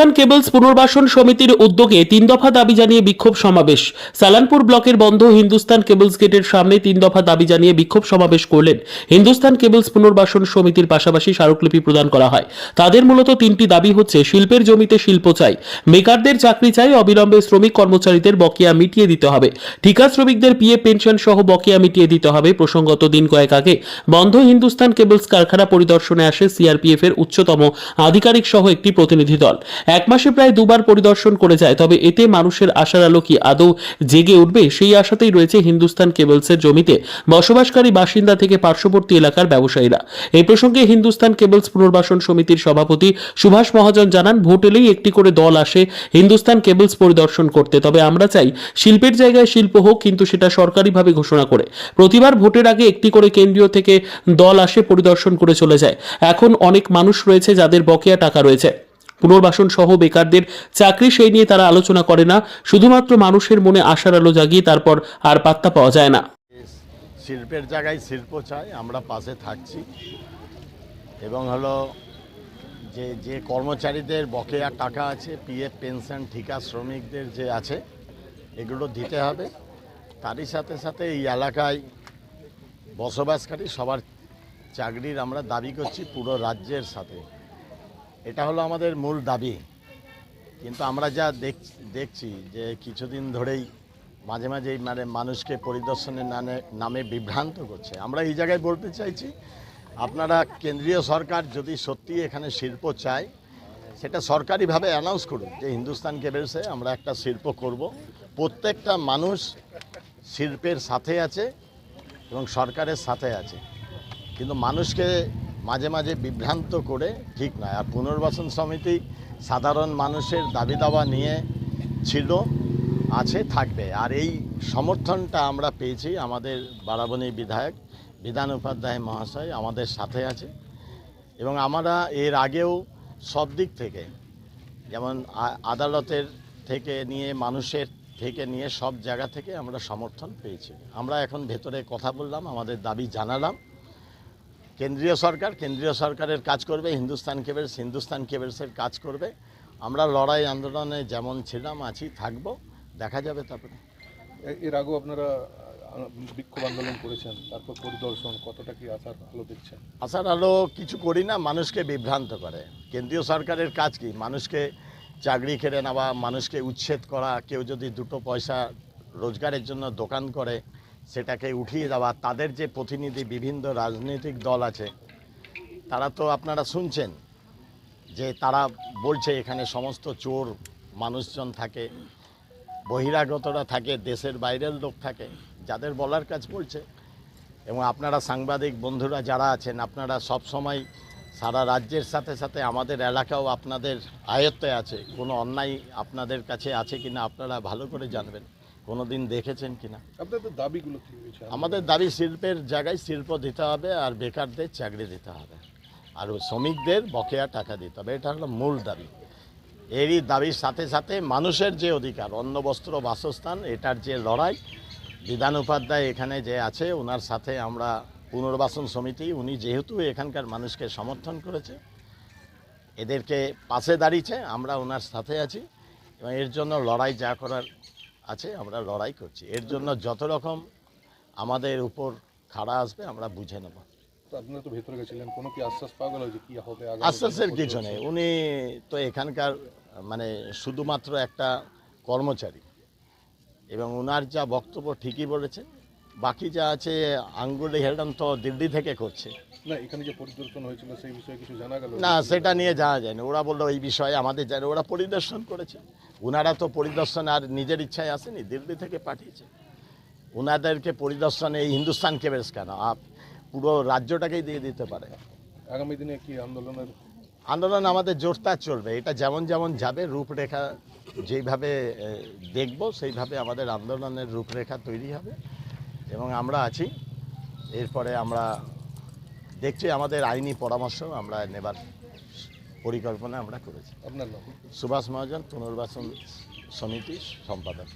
Hindustan cables পুনর্বাসন সমিতির উদ্যোগে তিন দফা দাবি জানিয়ে বিক্ষোভ সমাবেশ। সালানপুর ব্লকের বন্ধ হিন্দুস্তান কেবলস গেটের সামনে তিন দফা দাবি জানিয়ে বিক্ষোভ সমাবেশ করলেন হিন্দুস্তান কেবলস পুনর্বাসন সমিতির পাশাপাশি স্মারকলিপি প্রদান করা হয়। তাদের মূলত তিনটি দাবি হচ্ছে শিল্পের জমিতে শিল্প চাই, মেকারদের চাকরি চাই, অবিলম্বে শ্রমিক কর্মচারীদের বকেয়া মিটিয়ে দিতে হবে। ঠিকা শ্রমিকদের পিএ পেনশন সহ বকেয়া মিটিয়ে দিতে হবে। প্রসঙ্গত দিন কয়েক আগে বন্ধ হিন্দুস্তান কেবলস কারখানা পরিদর্শনে আসে সিআরপিএফ এর উচ্চতম আধিকারিক সহ একটি প্রতিনিধি দল। এক মাসে প্রায় দুবার পরিদর্শন করে যায়, তবে এতে মানুষের আশার আলো কি আদৌ জেগে উঠবে? সেই আশাতেই রয়েছে হিন্দুস্তান কেবলসের জমিতে। বসবাসকারী বাসিন্দা থেকে পার্শ্ববর্তী এলাকার ব্যবসায়ীরা। এই প্রসঙ্গে হিন্দুস্তান কেবলস পুনর্বাসন সমিতির সভাপতি সুভাষ মহাজন জানান ভোট এলেই একটি করে দল আসে হিন্দুস্তান কেবলস পরিদর্শন করতে। তবে আমরা চাই শিল্পের জায়গায় শিল্প হোক, কিন্তু সেটা সরকারিভাবে ঘোষণা করে। প্রতিবার ভোটের আগে একটি করে কেন্দ্রীয় থেকে দল আসে, পরিদর্শন করে চলে যায়। এখন অনেক মানুষ রয়েছে যাদের বকেয়া টাকা রয়েছে। পুনর্বাসন সহ বেকারদের চাকরি সেই নিয়ে তারা আলোচনা করে না। শুধুমাত্র মানুষের মনে আশার আলো জাগিয়ে তারপর আর পাত্তা পাওয়া যায় না। শিল্পের জায়গায় শিল্প চাই, আমরা পাশে থাকছি। এবং হলো যে যে কর্মচারীদের বকেয়া টাকা আছে, পিএফ, পেনশন, ঠিকা শ্রমিকদের যে আছে, এগুলো দিতে হবে। তারই সাথে সাথে এই এলাকায় বসবাসকারী সবার চাকরির আমরা দাবি করছি পুরো রাজ্যের সাথে। এটা হলো আমাদের মূল দাবি। কিন্তু আমরা যা দেখ- দেখছি যে কিছুদিন ধরেই মাঝে মাঝেই মানে মানুষকে পরিদর্শনের নামে নামে বিভ্রান্ত করছে। আমরা এই জায়গায় বলতে চাইছি, আপনারা কেন্দ্রীয় সরকার যদি সত্যি এখানে শিল্প চায়, সেটা সরকারিভাবে অ্যানাউন্স করুন যে হিন্দুস্তান কেবেলসে আমরা একটা শিল্প করব। প্রত্যেকটা মানুষ শিল্পের সাথে আছে এবং সরকারের সাথে আছে। কিন্তু মানুষকে মাঝে মাঝে বিভ্রান্ত করে ঠিক নয়। আর পুনর্বাসন সমিতি সাধারণ মানুষের দাবি দাবা নিয়ে ছিল, আছে, থাকবে। আর এই সমর্থনটা আমরা পেয়েছি আমাদের বারাবণী বিধায়ক, বিধান উপাধ্যায় মহাশয় আমাদের সাথে আছে। এবং আমরা এর আগেও সব দিক থেকে, যেমন আদালতের থেকে নিয়ে, মানুষের থেকে নিয়ে সব জায়গা থেকে আমরা সমর্থন পেয়েছি। আমরা এখন ভেতরে কথা বললাম, আমাদের দাবি জানালাম। কেন্দ্রীয় সরকার কেন্দ্রীয় সরকারের কাজ করবে হিন্দুস্তান কেবলস হিন্দুস্তান কেবলসের কাজ করবে। আমরা লড়াই আন্দোলনে যেমন ছিলাম আছি থাকব দেখা যাবে তারপরে। এর আগেও আপনারা বিক্ষোভ আন্দোলন করেছেন তারপর পরিদর্শন কতটা কি আসার আলো দেখছেন? আসার আলো কিছু করি না মানুষকে বিভ্রান্ত করে। কেন্দ্রীয় সরকারের কাজ কি? মানুষকে চাকরি কেড়ে নেওয়া মানুষকে উচ্ছেদ করা কেউ যদি দুটো পয়সা রোজগারের জন্য দোকান করে সেটাকে উঠিয়ে দেওয়া, তাদের যে প্রতিনিধি বিভিন্ন রাজনৈতিক দল আছে, তারা তো আপনারা শুনছেন যে তারা বলছে এখানে সমস্ত চোর মানুষজন থাকে, বহিরাগতরা থাকে, দেশের বাইরের লোক থাকে, যাদের বলার কাজ বলছে। এবং আপনারা সাংবাদিক বন্ধুরা যারা আছেন, আপনারা সব সময় সারা রাজ্যের সাথে সাথে আমাদের এলাকাও আপনাদের আয়ত্তে আছে। কোনো অন্যায় আপনাদের কাছে আছে কিনা আপনারা ভালো করে জানবেন। কোনো দিন দেখেছেন কিনা? আপনাদের দাবিগুলো কি হয়েছে আমাদের দাবি শিল্পের জায়গায় শিল্প দিতে হবে আর বেকারদের চাকরি দিতে হবে। আর শ্রমিকদের বকেয়া টাকা দিতে হবে। এটা হলো মূল দাবি। এরই দাবির সাথে সাথে মানুষের যে অধিকার অন্ন বস্ত্র বাসস্থান এটার যে লড়াই বিধান উপাধ্যায় এখানে যে আছে ওনার সাথে আমরা পুনর্বাসন সমিতি উনি যেহেতু এখানকার মানুষকে সমর্থন করেছে এদেরকে পাশে দাঁড়িয়েছে আমরা ওনার সাথে আছি এবং এর জন্য লড়াই যা করার আছে আমরা লড়াই করছি। এর জন্য যত রকম আমাদের উপর খাড়া আসবে আমরা বুঝে নেব। তো আপনারা তো ভেতরে গেছিলেন কোনো কি আশ্বাস পাওয়া গেল যে কি হবে আশ্বাসের কিছু নেই। উনি তো এখানকার মানে শুধুমাত্র একটা কর্মচারী। এবং ওনার যা বক্তব্য ঠিকই বলেছেন। বাকি যা আছে আঙ্গুলি হেলডন তো দিল্লি থেকে করছে। না এখানে যে পরিদর্শন হয়েছিল সেই বিষয়ে কিছু জানা গেল? না সেটা নিয়ে জানা যায়নি। ওরা বলল এই বিষয়ে আমাদের জানে ওরা পরিদর্শন করেছে। ওনারা তো পরিদর্শন আর নিজের ইচ্ছায় আসেনি দিল্লি থেকে পাঠিয়েছে। ওনাদেরকে পরিদর্শনে এই হিন্দুস্তান কেবেলস কেন? আপ পুরো রাজ্যটাকেই দিয়ে দিতে পারে। আগামী দিনে কি আন্দোলনের? আন্দোলন আমাদের জোরদার চলবে। এটা যেমন যেমন যাবে রূপরেখা যেইভাবে দেখব সেইভাবে আমাদের আন্দোলনের রূপরেখা তৈরি হবে। এবং আমরা আছি। এরপরে আমরা দেখছি আমাদের আইনি পরামর্শ আমরা নেবার পরিকল্পনা আমরা করেছি। আপনার সুভাষ মহাজন পুনর্বাসন সমিতির সম্পাদক।